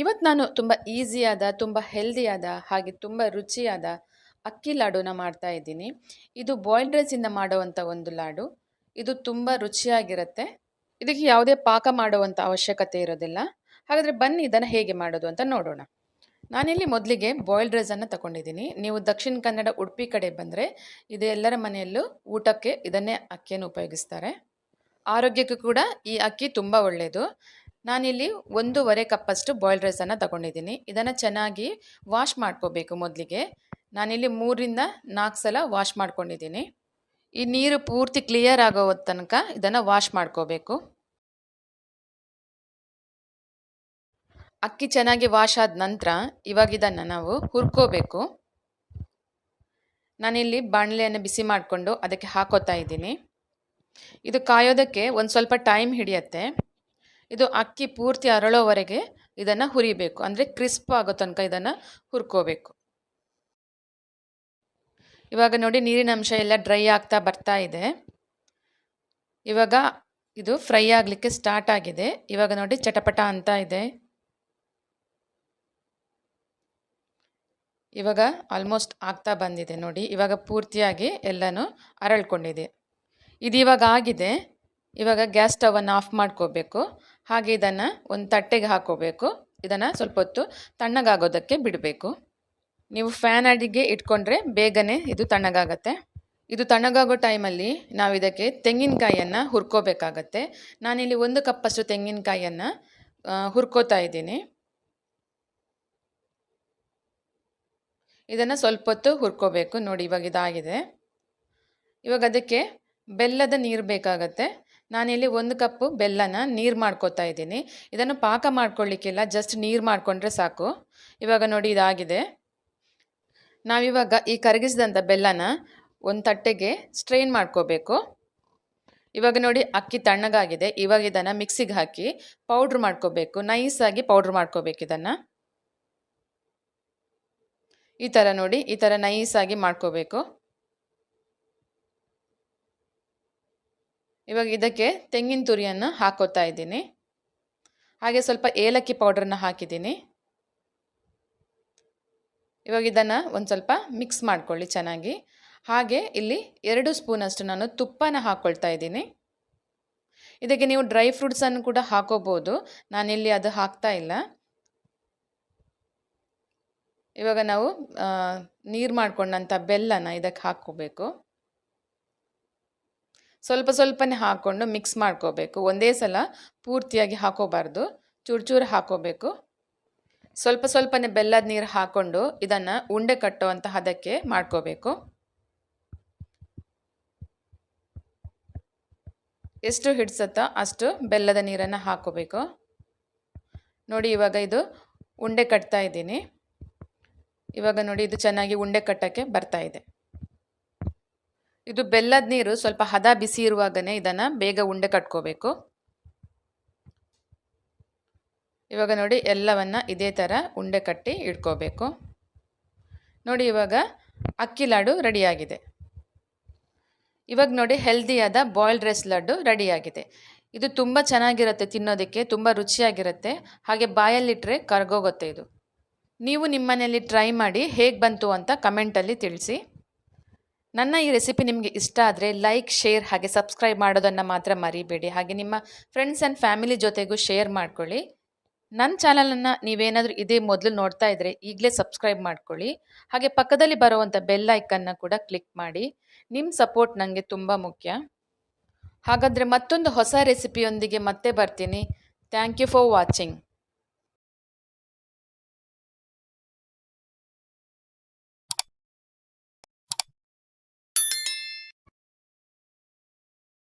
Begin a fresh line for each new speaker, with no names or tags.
ಇವತ್ತು ನಾನು ತುಂಬ ಈಸಿಯಾದ ತುಂಬ ಹೆಲ್ದಿಯಾದ ಹಾಗೆ ತುಂಬ ರುಚಿಯಾದ ಅಕ್ಕಿ ಲಾಡೂನ ಮಾಡ್ತಾ ಇದ್ದೀನಿ. ಇದು ಬಾಯ್ಲ್ಡ್ ರೈಸಿಂದ ಮಾಡುವಂಥ ಒಂದು ಲಾಡು. ಇದು ತುಂಬ ರುಚಿಯಾಗಿರುತ್ತೆ. ಇದಕ್ಕೆ ಯಾವುದೇ ಪಾಕ ಮಾಡುವಂಥ ಅವಶ್ಯಕತೆ ಇರೋದಿಲ್ಲ. ಹಾಗಾದರೆ ಬನ್ನಿ ಇದನ್ನು ಹೇಗೆ ಮಾಡೋದು ಅಂತ ನೋಡೋಣ. ನಾನಿಲ್ಲಿ ಮೊದಲಿಗೆ ಬಾಯ್ಲ್ಡ್ ರೈಸನ್ನು ತಗೊಂಡಿದ್ದೀನಿ. ನೀವು ದಕ್ಷಿಣ ಕನ್ನಡ, ಉಡುಪಿ ಕಡೆ ಬಂದರೆ ಇದು ಎಲ್ಲರ ಮನೆಯಲ್ಲೂ ಊಟಕ್ಕೆ ಇದನ್ನೇ ಅಕ್ಕಿಯನ್ನು ಉಪಯೋಗಿಸ್ತಾರೆ. ಆರೋಗ್ಯಕ್ಕೂ ಕೂಡ ಈ ಅಕ್ಕಿ ತುಂಬ ಒಳ್ಳೆಯದು ನಾನಿಲ್ಲಿ ಒಂದೂವರೆ ಕಪ್ಪಷ್ಟು ಬಾಯ್ಲ್ಡ್ ರೈಸನ್ನು ತಗೊಂಡಿದ್ದೀನಿ. ಇದನ್ನು ಚೆನ್ನಾಗಿ ವಾಶ್ ಮಾಡ್ಕೋಬೇಕು ಮೊದಲಿಗೆ. ನಾನಿಲ್ಲಿ ಮೂರಿಂದ ನಾಲ್ಕು ಸಲ ವಾಶ್ ಮಾಡ್ಕೊಂಡಿದ್ದೀನಿ. ಈ ನೀರು ಪೂರ್ತಿ ಕ್ಲಿಯರ್ ಆಗೋ ತನಕ ಇದನ್ನು ವಾಶ್ ಮಾಡ್ಕೋಬೇಕು. ಅಕ್ಕಿ ಚೆನ್ನಾಗಿ ವಾಶ್ ಆದ ನಂತರ ಇವಾಗ ಇದನ್ನು ನಾವು ಹುರ್ಕೋಬೇಕು. ನಾನಿಲ್ಲಿ ಬಾಣಲೆಯನ್ನು ಬಿಸಿ ಮಾಡಿಕೊಂಡು ಅದಕ್ಕೆ ಹಾಕೋತಾ ಇದ್ದೀನಿ. ಇದು ಕಾಯೋದಕ್ಕೆ ಒಂದು ಸ್ವಲ್ಪ ಟೈಮ್ ಹಿಡಿಯತ್ತೆ. ಇದು ಅಕ್ಕಿ ಪೂರ್ತಿ ಅರಳೋವರೆಗೆ ಇದನ್ನು ಹುರಿಬೇಕು. ಅಂದರೆ ಕ್ರಿಸ್ಪ್ ಆಗೋ ತನಕ ಇದನ್ನು ಹುರ್ಕೋಬೇಕು. ಇವಾಗ ನೋಡಿ ನೀರಿನ ಅಂಶ ಎಲ್ಲ ಡ್ರೈ ಆಗ್ತಾ ಬರ್ತಾ ಇದೆ. ಇವಾಗ ಇದು ಫ್ರೈ ಆಗಲಿಕ್ಕೆ ಸ್ಟಾರ್ಟ್ ಆಗಿದೆ. ಇವಾಗ ನೋಡಿ ಚಟಪಟ ಅಂತ ಇದೆ. ಇವಾಗ ಆಲ್ಮೋಸ್ಟ್ ಆಗ್ತಾ ಬಂದಿದೆ ನೋಡಿ. ಇವಾಗ ಪೂರ್ತಿಯಾಗಿ ಎಲ್ಲನೂ ಅರಳ್ಕೊಂಡಿದೆ. ಇದು ಇವಾಗ ಆಗಿದೆ. ಇವಾಗ ಗ್ಯಾಸ್ ಸ್ಟವನ್ನು ಆಫ್ ಮಾಡ್ಕೋಬೇಕು. ಹಾಗೆ ಇದನ್ನು ಒಂದು ತಟ್ಟೆಗೆ ಹಾಕೋಬೇಕು. ಇದನ್ನು ಸ್ವಲ್ಪ ಹೊತ್ತು ತಣ್ಣಗಾಗೋದಕ್ಕೆ ಬಿಡಬೇಕು. ನೀವು ಫ್ಯಾನ್ ಅಡಿಗೆ ಇಟ್ಕೊಂಡ್ರೆ ಬೇಗನೆ ಇದು ತಣ್ಣಗಾಗತ್ತೆ. ಇದು ತಣ್ಣಗಾಗೋ ಟೈಮಲ್ಲಿ ನಾವು ಇದಕ್ಕೆ ತೆಂಗಿನಕಾಯಿಯನ್ನು ಹುರ್ಕೋಬೇಕಾಗತ್ತೆ. ನಾನಿಲ್ಲಿ ಒಂದು ಕಪ್ಪಷ್ಟು ತೆಂಗಿನಕಾಯಿಯನ್ನು ಹುರ್ಕೋತಾ ಇದ್ದೀನಿ. ಇದನ್ನು ಸ್ವಲ್ಪ ಹೊತ್ತು ಹುರ್ಕೋಬೇಕು. ನೋಡಿ ಇವಾಗ ಇದಾಗಿದೆ. ಇವಾಗ ಅದಕ್ಕೆ ಬೆಲ್ಲದ ನೀರು ಬೇಕಾಗತ್ತೆ. ನಾನಿಲ್ಲಿ ಒಂದು ಕಪ್ಪು ಬೆಲ್ಲನ ನೀರು ಮಾಡ್ಕೋತಾ ಇದ್ದೀನಿ. ಇದನ್ನು ಪಾಕ ಮಾಡ್ಕೊಳ್ಳಿಕ್ಕಿಲ್ಲ ಜಸ್ಟ್ ನೀರು ಮಾಡಿಕೊಂಡ್ರೆ ಸಾಕು. ಇವಾಗ ನೋಡಿ ಇದಾಗಿದೆ. ನಾವಿವಾಗ ಈ ಕರಗಿಸಿದಂಥ ಬೆಲ್ಲನ ಒಂದು ತಟ್ಟೆಗೆ ಸ್ಟ್ರೈನ್ ಮಾಡ್ಕೋಬೇಕು. ಇವಾಗ ನೋಡಿ ಅಕ್ಕಿ ತಣ್ಣಗಾಗಿದೆ. ಇವಾಗ ಇದನ್ನು ಮಿಕ್ಸಿಗೆ ಹಾಕಿ ಪೌಡ್ರ್ ಮಾಡ್ಕೋಬೇಕು. ನೈಸಾಗಿ ಪೌಡ್ರ್ ಮಾಡ್ಕೋಬೇಕು ಇದನ್ನು. ಈ ಥರ ನೋಡಿ, ಈ ಥರ ನೈಸಾಗಿ ಮಾಡ್ಕೋಬೇಕು. ಇವಾಗ ಇದಕ್ಕೆ ತೆಂಗಿನ ತುರಿಯನ್ನು ಹಾಕೋತಾ ಇದ್ದೀನಿ. ಹಾಗೆ ಸ್ವಲ್ಪ ಏಲಕ್ಕಿ ಪೌಡ್ರನ್ನ ಹಾಕಿದ್ದೀನಿ. ಇವಾಗ ಇದನ್ನು ಒಂದು ಸ್ವಲ್ಪ ಮಿಕ್ಸ್ ಮಾಡ್ಕೊಳ್ಳಿ ಚೆನ್ನಾಗಿ. ಹಾಗೆ ಇಲ್ಲಿ ಎರಡು ಸ್ಪೂನಷ್ಟು ನಾನು ತುಪ್ಪನ ಹಾಕ್ಕೊಳ್ತಾ ಇದ್ದೀನಿ. ಇದಕ್ಕೆ ನೀವು ಡ್ರೈ ಫ್ರೂಟ್ಸನ್ನು ಕೂಡ ಹಾಕೋಬೋದು. ನಾನಿಲ್ಲಿ ಅದು ಹಾಕ್ತಾ ಇಲ್ಲ. ಇವಾಗ ನಾವು ನೀರು ಮಾಡ್ಕೊಂಡಂಥ ಬೆಲ್ಲನ ಇದಕ್ಕೆ ಹಾಕ್ಕೋಬೇಕು. ಸ್ವಲ್ಪ ಸ್ವಲ್ಪನೇ ಹಾಕ್ಕೊಂಡು ಮಿಕ್ಸ್ ಮಾಡ್ಕೋಬೇಕು. ಒಂದೇ ಸಲ ಪೂರ್ತಿಯಾಗಿ ಹಾಕೋಬಾರ್ದು. ಚೂರು ಚೂರು ಹಾಕೋಬೇಕು. ಸ್ವಲ್ಪ ಸ್ವಲ್ಪನೇ ಬೆಲ್ಲದ ನೀರು ಹಾಕ್ಕೊಂಡು ಇದನ್ನು ಉಂಡೆ ಕಟ್ಟುವಂಥ ಹದಕ್ಕೆ ಮಾಡ್ಕೋಬೇಕು. ಎಷ್ಟು ಹಿಡ್ಸತ್ತೋ ಅಷ್ಟು ಬೆಲ್ಲದ ನೀರನ್ನು ಹಾಕೋಬೇಕು. ನೋಡಿ ಇವಾಗ ಇದು ಉಂಡೆ ಕಟ್ತಾ ಇದ್ದೀನಿ. ಇವಾಗ ನೋಡಿ ಇದು ಚೆನ್ನಾಗಿ ಉಂಡೆ ಕಟ್ಟೋಕ್ಕೆ ಬರ್ತಾ ಇದೆ. ಇದು ಬೆಲ್ಲದ ನೀರು ಸ್ವಲ್ಪ ಹದ ಬಿಸಿ ಇರುವಾಗನೇ ಇದನ್ನು ಬೇಗ ಉಂಡೆ ಕಟ್ಕೋಬೇಕು. ಇವಾಗ ನೋಡಿ ಎಲ್ಲವನ್ನು ಇದೇ ಥರ ಉಂಡೆ ಕಟ್ಟಿ ಇಟ್ಕೋಬೇಕು. ನೋಡಿ ಇವಾಗ ಅಕ್ಕಿ ಲಾಡು ರೆಡಿಯಾಗಿದೆ. ಇವಾಗ ನೋಡಿ ಹೆಲ್ದಿಯಾದ ಬಾಯ್ಲ್ಡ್ ರೈಸ್ ಲಡ್ಡು ರೆಡಿಯಾಗಿದೆ. ಇದು ತುಂಬ ಚೆನ್ನಾಗಿರುತ್ತೆ ತಿನ್ನೋದಕ್ಕೆ, ತುಂಬ ರುಚಿಯಾಗಿರುತ್ತೆ. ಹಾಗೆ ಬಾಯಲ್ಲಿಟ್ಟರೆ ಕರ್ಗೋಗುತ್ತೆ ಇದು. ನೀವು ನಿಮ್ಮನೆಯಲ್ಲಿ ಟ್ರೈ ಮಾಡಿ ಹೇಗೆ ಬಂತು ಅಂತ ಕಮೆಂಟಲ್ಲಿ ತಿಳಿಸಿ. ನನ್ನ ಈ ರೆಸಿಪಿ ನಿಮಗೆ ಇಷ್ಟ ಆದರೆ ಲೈಕ್ ಶೇರ್ ಹಾಗೆ ಸಬ್ಸ್ಕ್ರೈಬ್ ಮಾಡೋದನ್ನು ಮಾತ್ರ ಮರಿಬೇಡಿ. ಹಾಗೆ ನಿಮ್ಮ ಫ್ರೆಂಡ್ಸ್ ಆ್ಯಂಡ್ ಫ್ಯಾಮಿಲಿ ಜೊತೆಗೂ ಶೇರ್ ಮಾಡ್ಕೊಳ್ಳಿ. ನನ್ನ ಚಾನಲನ್ನು ನೀವೇನಾದರೂ ಇದೇ ಮೊದಲು ನೋಡ್ತಾ ಇದ್ದರೆ ಈಗಲೇ ಸಬ್ಸ್ಕ್ರೈಬ್ ಮಾಡ್ಕೊಳ್ಳಿ. ಹಾಗೆ ಪಕ್ಕದಲ್ಲಿ ಬರುವಂಥ ಬೆಲ್ ಐಕನ್ನ ಕೂಡ ಕ್ಲಿಕ್ ಮಾಡಿ. ನಿಮ್ಮ ಸಪೋರ್ಟ್ ನನಗೆ ತುಂಬ ಮುಖ್ಯ. ಹಾಗಾದರೆ ಮತ್ತೊಂದು ಹೊಸ ರೆಸಿಪಿಯೊಂದಿಗೆ ಮತ್ತೆ ಬರ್ತೀನಿ. Thank you for watching